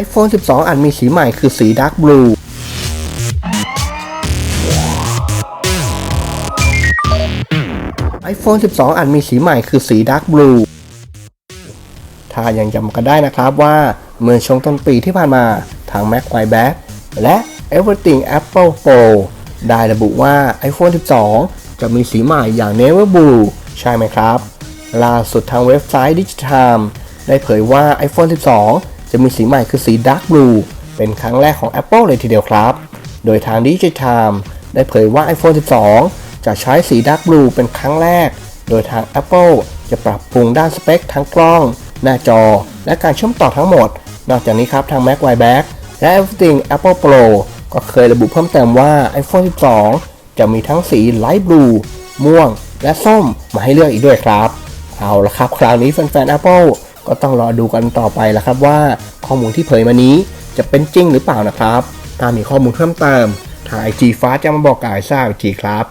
iPhone 12 อันมีสีใหม่คือสี Dark Blue iPhone 12 อันมีสีใหม่คือสี Dark Blue ถ้ายังจำกันได้นะครับว่าเมื่อช่วงต้นปีที่ผ่านมาทาง Mac i b a c และ Everything Apple Pro ได้ระบุว่า iPhone 12 จะมีสีใหม่อย่าง Never Blue ใช่ไหมครับ ล่าสุดทางเว็บไซต์ Digitime ได้เผยว่า iPhone 12 จะมีสีใหม่คือสี Dark Blue เป็นครั้งแรกของ Apple เลยทีเดียวครับ โดยทาง Digitime ได้เผยว่า iPhone 12 จะใช้สี Dark Blue เป็นครั้งแรก โดยทาง Apple จะปรับปรุงด้านสเปคทั้งกล้อง หน้าจอ และการเชื่อมต่อทั้งหมด นอกจากนี้ครับทาง Mac i b a c และ Everything Apple Pro ก็เคยระบุเพิ่มเติมว่า iPhone 12 จะมีทั้งสี Light Blue ม่วง และส้มมาให้เลือกอีกด้วยครับ เอาละครับ คราวนี้แฟนๆ Apple ก็ต้องรอดูกันต่อไปแล้วครับว่าข้อมูลที่เผยมานี้จะเป็นจริงหรือเปล่านะครับ ถ้ามีข้อมูลเพิ่มเติมทางไอจีฟ้าจะมาบอกกายทราบอีกทีครับ